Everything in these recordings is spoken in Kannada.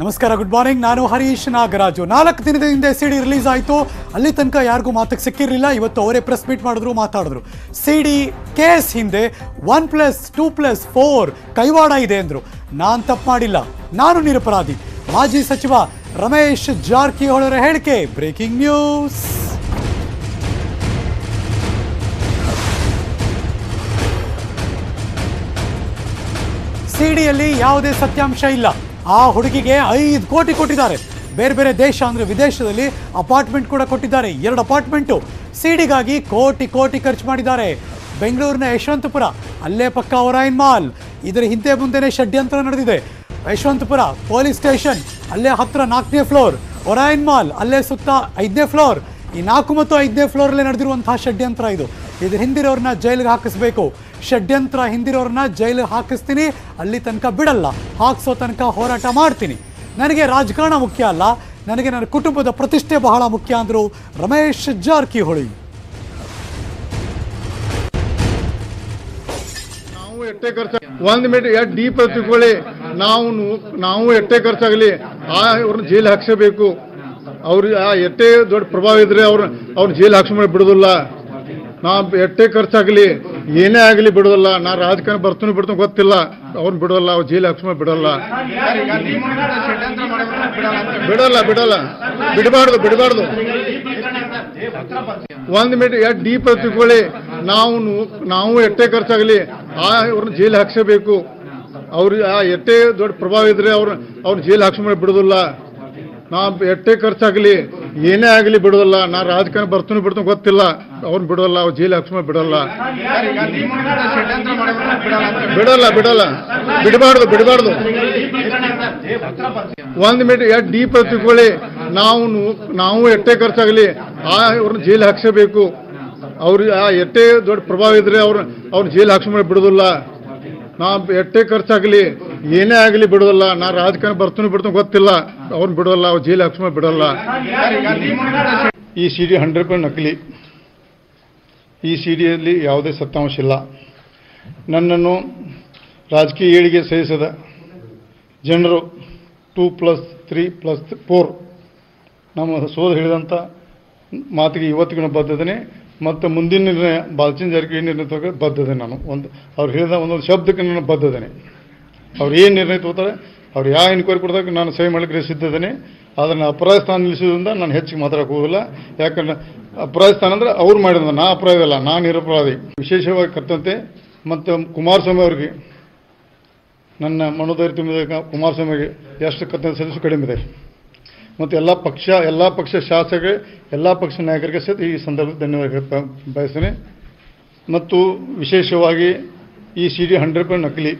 ನಮಸ್ಕಾರ ಗುಡ್ ಮಾರ್ನಿಂಗ್ ನಾನು ಹರೀಶ್ ನಾಗರಾಜು. ನಾಲ್ಕು ದಿನದ ಹಿಂದೆ ಸಿಡಿ ರಿಲೀಸ್ ಆಯಿತು. ಅಲ್ಲಿ ತನಕ ಯಾರಿಗೂ ಮಾತಕ್ಕೆ ಸಿಕ್ಕಿರಲಿಲ್ಲ. ಇವತ್ತು ಅವರೇ ಪ್ರೆಸ್ ಮೀಟ್ ಮಾಡಿದ್ರು, ಮಾತಾಡಿದ್ರು. ಸಿಡಿ ಕೇಸ್ ಹಿಂದೆ one plus two plus four ಕೈವಾಡ ಇದೆ ಅಂದರು. ನಾನು ತಪ್ಪು ಮಾಡಿಲ್ಲ. ನಾನು ನಿರಪರಾಧಿ. ಮಾಜಿ ಸಚಿವ ರಮೇಶ್ ಜಾರಕಿಹೊಳರ ಹೇಳಿಕೆ ಬ್ರೇಕಿಂಗ್ ನ್ಯೂಸ್ ಸಿಡಿಯಲ್ಲಿ ಯಾವುದೇ ಸತ್ಯಾಂಶ ಇಲ್ಲ. ಆ ಹುಡುಗಿಗೆ ಐದು ಕೋಟಿ ಕೊಟ್ಟಿದ್ದಾರೆ. ಬೇರೆ ಬೇರೆ ದೇಶ ಅಂದರೆ ವಿದೇಶದಲ್ಲಿ ಅಪಾರ್ಟ್ಮೆಂಟ್ ಕೂಡ ಕೊಟ್ಟಿದ್ದಾರೆ. ಎರಡು ಅಪಾರ್ಟ್ಮೆಂಟು ಸಿಡಿಗಾಗಿ ಕೋಟಿ ಕೋಟಿ ಖರ್ಚು ಮಾಡಿದ್ದಾರೆ. ಬೆಂಗಳೂರಿನ ಯಶವಂತಪುರ, ಅಲ್ಲೇ ಪಕ್ಕ ಒರಾಯನ್ ಮಾಲ್ ಇದರ ಹಿಂದೆ ಮುಂದೆನೇ ಷಡ್ಯಂತ್ರ ನಡೆದಿದೆ. ಯಶವಂತಪುರ ಪೊಲೀಸ್ ಸ್ಟೇಷನ್, ಅಲ್ಲೇ ಹತ್ತಿರ ನಾಲ್ಕನೇ ಫ್ಲೋರ್. ಒರಾಯನ್ ಮಾಲ್ ಅಲ್ಲೇ ಸುತ್ತ ಐದನೇ ಫ್ಲೋರ್. ಈ ನಾಲ್ಕು ಮತ್ತು ಐದನೇ ಫ್ಲೋರಲ್ಲೇ ನಡೆದಿರುವಂತಹ ಷಡ್ಯಂತ್ರ ಇದು. ಇದ್ರ ಹಿಂದಿರೋರನ್ನ ಜೈಲಿಗೆ ಹಾಕಿಸ್ಬೇಕು. ಷಡ್ಯಂತ್ರ ಹಿಂದಿರೋರನ್ನ ಜೈಲು ಹಾಕಿಸ್ತೀನಿ, ಅಲ್ಲಿ ತನಕ ಬಿಡಲ್ಲ. ಹಾಕ್ಸೋ ತನಕ ಹೋರಾಟ ಮಾಡ್ತೀನಿ. ನನಗೆ ರಾಜಕಾರಣ ಮುಖ್ಯ ಅಲ್ಲ, ನನಗೆ ನನ್ನ ಕುಟುಂಬದ ಪ್ರತಿಷ್ಠೆ ಬಹಳ ಮುಖ್ಯ ಅಂದರು ರಮೇಶ್ ಜಾರಕಿಹೊಳಿ. ನಾವು ಎಷ್ಟೇ ಖರ್ಚು ಒಂದು ಮಿನಿಟ್ ಎಷ್ಟು ಡೀಪ್ ತಿಳ್ಕೊಳ್ಳಿ. ನಾವು ನಾವು ಎಷ್ಟೇ ಖರ್ಚಾಗಲಿ, ಆ ಅವ್ರನ್ನ ಜೈಲ್ ಹಾಕ್ಸಬೇಕು. ಅವ್ರ ಆ ಎಷ್ಟೇ ದೊಡ್ಡ ಪ್ರಭಾವ ಇದ್ರೆ ಅವ್ರ ಅವ್ರ ಜೈಲ್ ಹಾಕ್ಸ್ಕೊಂಡು ಬಿಡೋದಿಲ್ಲ. ನಾವು ಎಷ್ಟೇ ಖರ್ಚಾಗಲಿ ಏನೇ ಆಗಲಿ ಬಿಡೋಲ್ಲ, ನಾ ರಾಜಕಾರಣ ಬರ್ತೀನಿ ಬಿಡ್ತೀನಿ ಗೊತ್ತಿಲ್ಲ. ಅವ್ರು ಬಿಡೋಲ್ಲ ಅವ್ರು ಜೈಲು ಹಾಕ್ಸ್ಮ ಬಿಡೋಲ್ಲ. ಬಿಡಲ್ಲ ಬಿಡಲ್ಲ. ಬಿಡಬಾರ್ದು ಬಿಡಬಾರ್ದು. ಒಂದು ಮಿನಿಟ್ ಎರಡು ಡಿ ತಿಳ್ಕೊಳ್ಳಿ. ನಾವು ನಾವು ಎಟ್ಟೆ ಖರ್ಚಾಗಲಿ, ಆ ಅವ್ರನ್ನ ಜೈಲು ಹಾಕ್ಸಬೇಕು ಅವ್ರಿಗೆ ಆ ಎಟ್ಟೆ ದೊಡ್ಡ ಪ್ರಭಾವ ಇದ್ರೆ ಅವ್ರ ಅವ್ರ ಜೈಲು ಹಾಕ್ಸ್ಕೊಂಡು ಬಿಡೋದಿಲ್ಲ. ನಾ ಎಟ್ಟೆ ಖರ್ಚಾಗಲಿ, ಏನೇ ಆಗಲಿ ಬಿಡೋದಲ್ಲ, ನಾ ರಾಜಕಾರಣ ಬರ್ತೀನಿ ಬಿಡ್ತೀನಿ, ಗೊತ್ತಿಲ್ಲ. ಅವ್ರನ್ನ ಬಿಡೋಲ್ಲ, ಅವ್ರು ಜೈಲು ಹಾಕ್ಸ್ಕೊಂಡು ಬಿಡೋಲ್ಲ. ಬಿಡೋಲ್ಲ ಬಿಡೋಲ್ಲ. ಬಿಡಬಾರ್ದು ಬಿಡಬಾರ್ದು. ಒಂದು ಮಿನಿಟ್ ಎಷ್ಟು ಡೀಪ್ ತಿಳ್ಕೊಳ್ಳಿ. ನಾವು ನಾವು ಎಟ್ಟೆ ಖರ್ಚಾಗಲಿ, ಆ ಅವ್ರನ್ನ ಜೈಲು ಹಾಕ್ಸಬೇಕು. ಅವ್ರ, ಆ ಎಟ್ಟೆ ದೊಡ್ಡ ಪ್ರಭಾವ ಇದ್ರೆ ಅವ್ರ ಅವ್ರ ಜೈಲು ಹಾಕ್ಸ್ಮೇಲೆ ಬಿಡೋದಿಲ್ಲ. ನಾ ಎಟ್ಟೆ ಖರ್ಚಾಗಲಿ ಏನೇ ಆಗಲಿ ಬಿಡೋದಲ್ಲ, ನಾ ರಾಜಕಾರಣ ಬರ್ತೀನಿ ಬಿಡ್ತೀನಿ ಗೊತ್ತಿಲ್ಲ. ಅವ್ರನ್ನ ಬಿಡೋಲ್ಲ, ಅವ್ರು ಜೈಲು ಹಾಕ್ಸ್ಕೊಂಡು ಬಿಡೋಲ್ಲ. ಈ ಸಿ ಡಿ ಹಂಡ್ರೆಡ್ ಪರ್ಸೆಂಟ್ ನಕಲಿ. ಈ ಸಿ ಡಿಯಲ್ಲಿ ಯಾವುದೇ ಸತ್ಯಾಂಶ ಇಲ್ಲ. ನನ್ನನ್ನು ರಾಜಕೀಯ ಏಳಿಗೆ ಸಹಿಸದ ಜನರು two plus three plus four ನಮ್ಮ ಸೋದ ಹೇಳಿದಂಥ ಮಾತಿಗೆ ಇವತ್ತಿಗೂ ಬದ್ಧತೆ ಮತ್ತು ಮುಂದಿನ ನಿರ್ಣಯ, ಬಾಲ್ಚನ್ ಜಾರಕಿಹೊಳಿ ನಿರ್ಣಯ ಬದ್ಧತೆ ನಾನು. ಒಂದು, ಅವ್ರು ಹೇಳಿದ ಒಂದೊಂದು ಶಬ್ದಕ್ಕೆ ನಾನು ಬದ್ಧದೇನೆ ಅವ್ರು ಏನು ನಿರ್ಣಯ ತಗೋತಾರೆ? ಅವ್ರು ಯಾವ ಎನ್ಕ್ವೈರಿ ಕೊಡ್ದಾಗ ನಾನು ಸೇವೆ ಮಾಡಲಿಕ್ಕೆ ಸಿದ್ಧದೇನೆ ಅದನ್ನು ಅಪರಾಧ ಸ್ಥಾನ ನಿಲ್ಲಿಸೋದ್ರಿಂದ ನಾನು ಹೆಚ್ಚಿಗೆ ಮಾತಾಡಕ್ಕೆ ಹೋಗಲ್ಲ ಯಾಕಂದ್ರೆ ಅಪರಾಧ ಸ್ಥಾನ ಅಂದರೆ ಅವ್ರು ಮಾಡಿದ ನಾ ಅಪರಾಧ ಅಲ್ಲ, ನಾನು ನಿರಪರಾಧಿ. ವಿಶೇಷವಾಗಿ ಕರ್ತಂತೆ ಮತ್ತು ಕುಮಾರಸ್ವಾಮಿ ಅವ್ರಿಗೆ. ನನ್ನ ಮನೋಧೈರ್ಯ ತುಂಬಿದ ಕುಮಾರಸ್ವಾಮಿಗೆ ಎಷ್ಟು ಕರ್ತವ್ಯ ಸಲ್ಲಿಸು ಕಡಿಮೆ ಇದೆ. ಮತ್ತು ಎಲ್ಲ ಪಕ್ಷ ಎಲ್ಲ ಪಕ್ಷ ಶಾಸಕರು, ಎಲ್ಲ ಪಕ್ಷ ನಾಯಕರಿಗೆ ಸಹಿತ ಈ ಸಂದರ್ಭದಲ್ಲಿ ಧನ್ಯವಾದ ಬಯಸ್ತೇನೆ. ಮತ್ತು ವಿಶೇಷವಾಗಿ ಈ ಸಿ ಡಿ ಹಂಡ್ರೆಡ್ ಪರ್ಸೆಂಟ್ ನಕಲಿ.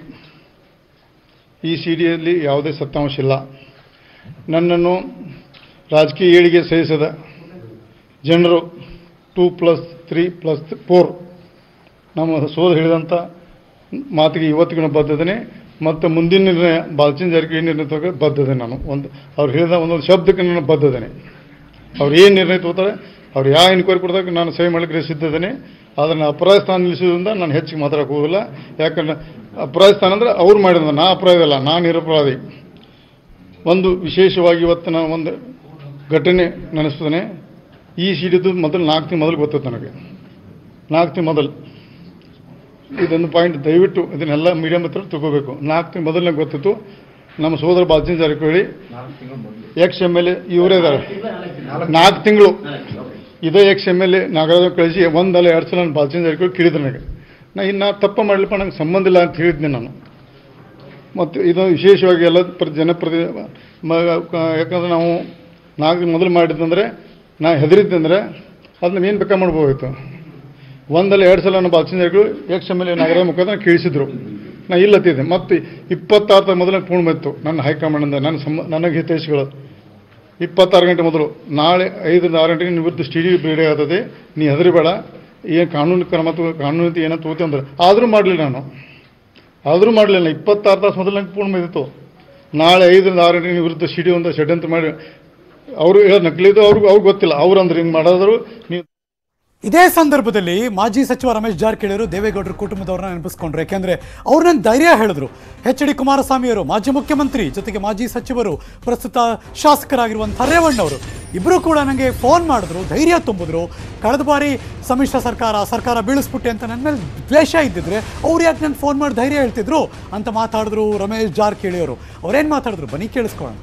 ಈ ಸಿ ಡಿಯಲ್ಲಿ ಯಾವುದೇ ಸತ್ತಾಂಶ ಇಲ್ಲ. ನನ್ನನ್ನು ರಾಜಕೀಯ ಏಳಿಗೆ ಸಹಿಸಿದ ಜನರು two plus three plus four. ನಮ್ಮ ಸೋದ ಹೇಳಿದಂಥ ಮಾತಿಗೆ ಇವತ್ತಿಗೂ ಬದ್ಧತೆ ಮತ್ತು ಮುಂದಿನ ನಿರ್ಣಯ, ಬಾಲ್ಚನ್ ಜಾರಕಿಹೊಳಿ ನಿರ್ಣಯ ತಗೋ ಬದ್ಧದೆ ನಾನು. ಒಂದು, ಅವ್ರು ಹೇಳಿದ ಒಂದೊಂದು ಶಬ್ದಕ್ಕೆ ನಾನು ಬದ್ಧತೆ ಅವ್ರು ಏನು ನಿರ್ಣಯ ತಗೋತಾರೆ? ಅವ್ರು ಯಾವ ಎನ್ಕ್ವೈರಿ ಕೊಡ್ದಾಗ ನಾನು ಸೇವೆ ಮಾಡಲಿಕ್ಕೆ ಸಿದ್ಧದೇನೆ ಅದನ್ನು ಅಪರಾಧ ಸ್ಥಾನ ನಿಲ್ಲಿಸೋದ್ರಿಂದ ನಾನು ಹೆಚ್ಚಿಗೆ ಮಾತಾಡಕ್ಕೆ ಹೋಗಿಲ್ಲ ಯಾಕಂದ್ರೆ ಅಪರಾಧ ಸ್ಥಾನ ಅಂದ್ರೆ ಅವ್ರು ಮಾಡಿದ ನಾ ಅಪರಾಧ ಅಲ್ಲ ನಾನು ನಿರಪರಾಧಿ. ಒಂದು ವಿಶೇಷವಾಗಿ ಇವತ್ತಿನ ಒಂದು ಘಟನೆ ನೆನೆಸ್ತೇನೆ. ಈ ಸಿಡಿದು ಮೊದಲು ನಾಲ್ಕು ತಿಂಗಳು ಮೊದಲು ಗೊತ್ತಿತ್ತು ನನಗೆ. ನಾಲ್ಕು ತಿಂಗಳು ಮೊದಲು. ಇದೊಂದು ಪಾಯಿಂಟ್ ದಯವಿಟ್ಟು ಇದನ್ನೆಲ್ಲ ಮೀಡಿಯಂ ಹತ್ರ ತಗೋಬೇಕು ನಾಲ್ಕು ತಿಂಗಳು ಮೊದಲು ನಂಗೆ ಗೊತ್ತಿತ್ತು. ನಮ್ಮ ಸೋದರ Balchan Jarkiholi ex M L A ಇವರೇ ಇದ್ದಾರೆ. ನಾಲ್ಕು ತಿಂಗಳು. ಇದೇ ex M L A Nagaraj ಕಳಿಸಿ ಒಂದಲ್ಲ ಎರಡು ಸಲ ನಾನು ಬಾಲಚಂದ್ರ ಜಾರಕಿಹೊಳಿ ಕೇಳಿದ್ರು ನನಗೆ. ನಾ ಇನ್ನು ತಪ್ಪು ಮಾಡಲಿಪ್ಪ ನಂಗೆ ಸಂಬಂಧ ಇಲ್ಲ ಅಂತ ಹೇಳಿದ್ದೆ ನಾನು. ಮತ್ತು ಇದು ವಿಶೇಷವಾಗಿ ಎಲ್ಲ ಪ್ರ, ಜನಪ್ರತಿ ಯಾಕಂದ್ರೆ ನಾವು ನಾಗ ಮೊದಲು ಮಾಡಿದ್ದಂದ್ರೆ ನಾ ಹೆದರಿದ್ದಂದ್ರೆ ಅದನ್ನ ಏನು ಬೇಕಾ ಮಾಡ್ಬೋದಿತ್ತು ಒಂದಲ್ಲ ಎರಡು ಸಲ ನಾನು ಬಾಲಚಂದ್ರ ಹೇಳ್ಕೊಂಡು ex M L A Nagaraj ಮುಖಾಂತರ ಕೇಳಿಸಿದ್ರು. ನಾ ಇಲ್ಲತ್ತಿದ್ದೆ. ಮತ್ತು ಇಪ್ಪತ್ತಾರು ಮೊದಲ ಪೂರ್ಣ ಬಂತು. ನನ್ನ ಹೈಕಮಾಂಡಿಂದ ನನ್ನ ಸಮ ನನಗೆ ಹಿತೈಷಿಗಳು. ಇಪ್ಪತ್ತಾರು ಗಂಟೆ ಮೊದಲು. ನಾಳೆ ಐದರಿಂದ ಆರು ಗಂಟೆಗೆ ನಿವೃತ್ತಿ ಸ್ಟಿಡಿ ಬೇಡ ಆಗ್ತದೆ ನೀ ಹೆದರಿಬೇಡ. ಏನು ಕಾನೂನು ಕ್ರಮ ತಗೋ ಕಾನೂನು ಏನೋ ತಗೋತಿ ಅಂದ್ರೆ ಆದರೂ ಮಾಡಲಿಲ್ಲ ನಾನು. ಆದರೂ ಮಾಡಲಿಲ್ಲ ಇಪ್ಪತ್ತಾರು ತಾಸು ಮೊದಲು ನಂಗೆ ಪೂರ್ಣ ಇದ್ದಿತ್ತು ನಾಳೆ ಐದರಿಂದ ಆರು ಗಂಟೆಗೆ ನಿವೃತ್ತಿ ಸ್ಟಿಡಿ ಒಂದು ಷಡ್ಯಂತ್ರ ಮಾಡಿ. ಅವರು ಹೇಳೋ ನಕ್ಲಿದ್ದು ಅವ್ರಿಗೆ ಅವ್ರಿಗೆ ಗೊತ್ತಿಲ್ಲ. ಅವ್ರು ಅಂದ್ರೆ ಹಿಂಗೆ ಮಾಡಿದ್ರು ನೀವು ಇದೇ ಸಂದರ್ಭದಲ್ಲಿ ಮಾಜಿ ಸಚಿವ ರಮೇಶ್ ಜಾರಕಿಹೊಳಿ ಅವರು ದೇವೇಗೌಡರ ಕುಟುಂಬದವ್ರನ್ನ ನೆನಪಿಸ್ಕೊಂಡ್ರು. ಯಾಕೆಂದ್ರೆ ಅವ್ರನ್ನ ಧೈರ್ಯ ಹೇಳಿದ್ರು. ಎಚ್ ಡಿ ಕುಮಾರಸ್ವಾಮಿ ಅವರು ಮಾಜಿ ಮುಖ್ಯಮಂತ್ರಿ ಜೊತೆಗೆ ಮಾಜಿ ಸಚಿವರು, ಪ್ರಸ್ತುತ ಶಾಸಕರಾಗಿರುವಂಥ ರೇವಣ್ಣ ಅವರು ಇಬ್ಬರು ಕೂಡ ನನಗೆ ಫೋನ್ ಮಾಡಿದ್ರು, ಧೈರ್ಯ ತುಂಬಿದ್ರು. ಕಳೆದ ಬಾರಿ ಸಮ್ಮಿಶ್ರ ಸರ್ಕಾರ ಸರ್ಕಾರ ಬೀಳಿಸ್ಬಿಟ್ಟೆ ಅಂತ ನನ್ನ ಮೇಲೆ ದ್ವೇಷ ಇದ್ದಿದ್ರೆ ಅವ್ರು ಯಾಕೆ ನನ್ನ ಫೋನ್ ಮಾಡಿ ಧೈರ್ಯ ಹೇಳ್ತಿದ್ರು ಅಂತ ಮಾತಾಡಿದ್ರು ರಮೇಶ್ ಜಾರಕಿಹೊಳಿ ಅವರು ಅವ್ರೇನು ಮಾತಾಡಿದ್ರು? ಬನ್ನಿ ಕೇಳಿಸ್ಕೊಳ್ಳೋಣ.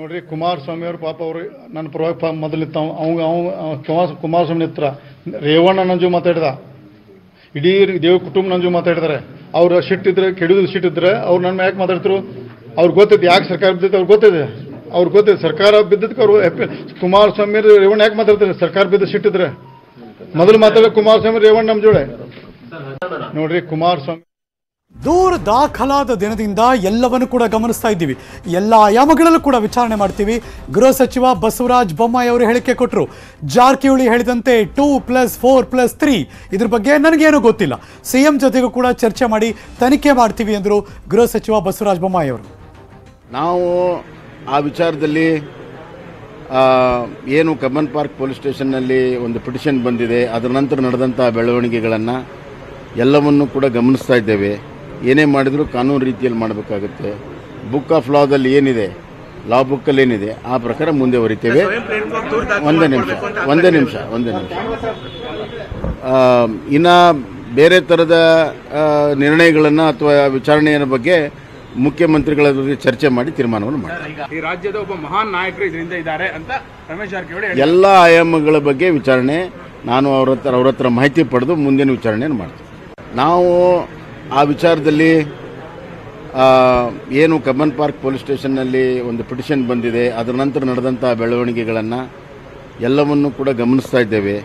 ನೋಡ್ರಿ, ಕುಮಾರಸ್ವಾಮಿ ಅವ್ರ ಪಾಪ ಅವ್ರು ನನ್ನ ಪರವಾಗಿ ಮೊದಲಿತ್ತ ಅವಂಗ ಅವ ಅವ್ ಅವ್ ಕುಮಾರ್ ಕುಮಾರಸ್ವಾಮಿ ನಿತ್ರ ರೇವಣ್ಣ ನಂಜು ಮಾತಾಡಿದ. ಇಡೀ ದೇವ ಕುಟುಂಬ ನಂಜು ಮಾತಾಡಿದಾರೆ. ಅವ್ರ ಸಿಟ್ಟಿದ್ರೆ ಕೆಡಿದ ಸಿಟ್ಟಿದ್ರೆ ಅವ್ರು ನನ್ನ ಯಾಕೆ ಮಾತಾಡ್ತಿರು ಅವ್ರಿಗೆ ಗೊತ್ತೈತೆ ಯಾಕೆ ಸರ್ಕಾರ ಬಿದ್ದೈತೆ ಅವ್ರಿಗೆ ಗೊತ್ತಿದೆ. ಅವ್ರಿಗೆ ಗೊತ್ತಿದೆ ಸರ್ಕಾರ ಬಿದ್ದದಕ್ಕೆ ಅವರು ಕುಮಾರಸ್ವಾಮಿ ರೇವಣ್ಣ ಯಾಕೆ ಮಾತಾಡ್ತಾರೆ ಸರ್ಕಾರ ಬಿದ್ದ ಸಿಟ್ಟಿದ್ರೆ ಮೊದಲು ಮಾತಾಡೋ ಕುಮಾರಸ್ವಾಮಿ ರೇವಣ್ಣ ನಮ್ಮ ಜೋಡೆ. ನೋಡ್ರಿ, ಕುಮಾರಸ್ವಾಮಿ ದೂರ ದಾಖಲಾದ ದಿನದಿಂದ ಎಲ್ಲವನ್ನು ಕೂಡ ಗಮನಿಸ್ತಾ ಇದ್ದೀವಿ. ಎಲ್ಲ ಆಯಾಮಗಳಲ್ಲೂ ಕೂಡ ವಿಚಾರಣೆ ಮಾಡ್ತೀವಿ. ಗೃಹ ಸಚಿವ ಬಸವರಾಜ ಬೊಮ್ಮಾಯಿ ಅವರು ಹೇಳಿಕೆ ಕೊಟ್ಟರು ಜಾರಕಿಹೊಳಿ ಹೇಳಿದಂತೆ two plus four plus three ಇದ್ರ ಬಗ್ಗೆ ನನಗೇನು ಗೊತ್ತಿಲ್ಲ. ಸಿ ಎಂ ಜೊತೆಗೂ ಕೂಡ ಚರ್ಚೆ ಮಾಡಿ ತನಿಖೆ ಮಾಡ್ತೀವಿ ಎಂದರು ಗೃಹ ಸಚಿವ ಬಸವರಾಜ ಬೊಮ್ಮಾಯಿ ಅವರು. ನಾವು ಆ ವಿಚಾರದಲ್ಲಿ ಏನು ಕಬ್ಬನ್ ಪಾರ್ಕ್ ಪೊಲೀಸ್ ಸ್ಟೇಷನ್ನಲ್ಲಿ ಒಂದು ಪಿಟಿಷನ್ ಬಂದಿದೆ. ಅದರ ನಂತರ ನಡೆದಂಥ ಬೆಳವಣಿಗೆಗಳನ್ನು ಎಲ್ಲವನ್ನು ಕೂಡ ಗಮನಿಸ್ತಾ ಇದ್ದೇವೆ. ಏನೇ ಮಾಡಿದರೂ ಕಾನೂನು ರೀತಿಯಲ್ಲಿ ಮಾಡಬೇಕಾಗುತ್ತೆ. ಬುಕ್ ಆಫ್ ಲಾದಲ್ಲಿ ಏನಿದೆ? ಲಾ ಬುಕ್ಕಲ್ಲಿ ಏನಿದೆ? ಆ ಪ್ರಕಾರ ಮುಂದೆ ಹೊರಿತೇವೆ ಒಂದೇ ನಿಮಿಷ ಒಂದೇ ನಿಮಿಷ ಒಂದೇ ನಿಮಿಷ. ಇನ್ನು ಬೇರೆ ಥರದ ನಿರ್ಣಯಗಳನ್ನು ಅಥವಾ ವಿಚಾರಣೆಯ ಬಗ್ಗೆ ಮುಖ್ಯಮಂತ್ರಿಗಳ ಜೊತೆ ಚರ್ಚೆ ಮಾಡಿ ತೀರ್ಮಾನವನ್ನು ಮಾಡಿ ಈ ರಾಜ್ಯದ ಒಬ್ಬ ಮಹಾನ್ ನಾಯಕರು ಇದರಿಂದ ಇದ್ದಾರೆ ಅಂತ ರಮೇಶ್ ಜಾರಕಿಹೊಳಿ. ಎಲ್ಲ ಆಯಾಮಗಳ ಬಗ್ಗೆ ವಿಚಾರಣೆ ನಾನು ಅವ್ರ ಹತ್ರ ಅವರ ಹತ್ರ ಮಾಹಿತಿ ಪಡೆದು ಮುಂದಿನ ವಿಚಾರಣೆಯನ್ನು ಮಾಡ್ತೀನಿ. ನಾವು ಆ ವಿಚಾರದಲ್ಲಿ ಏನು ಕಬ್ಬನ್ ಪಾರ್ಕ್ ಪೊಲೀಸ್ ಸ್ಟೇಷನ್ನಲ್ಲಿ ಒಂದು ಪಿಟಿಷನ್ ಬಂದಿದೆ, ಅದರ ನಂತರ ನಡೆದಂಥ ಬೆಳವಣಿಗೆಗಳನ್ನು ಎಲ್ಲವನ್ನು ಕೂಡ ಗಮನಿಸ್ತಾ ಇದ್ದೇವೆ.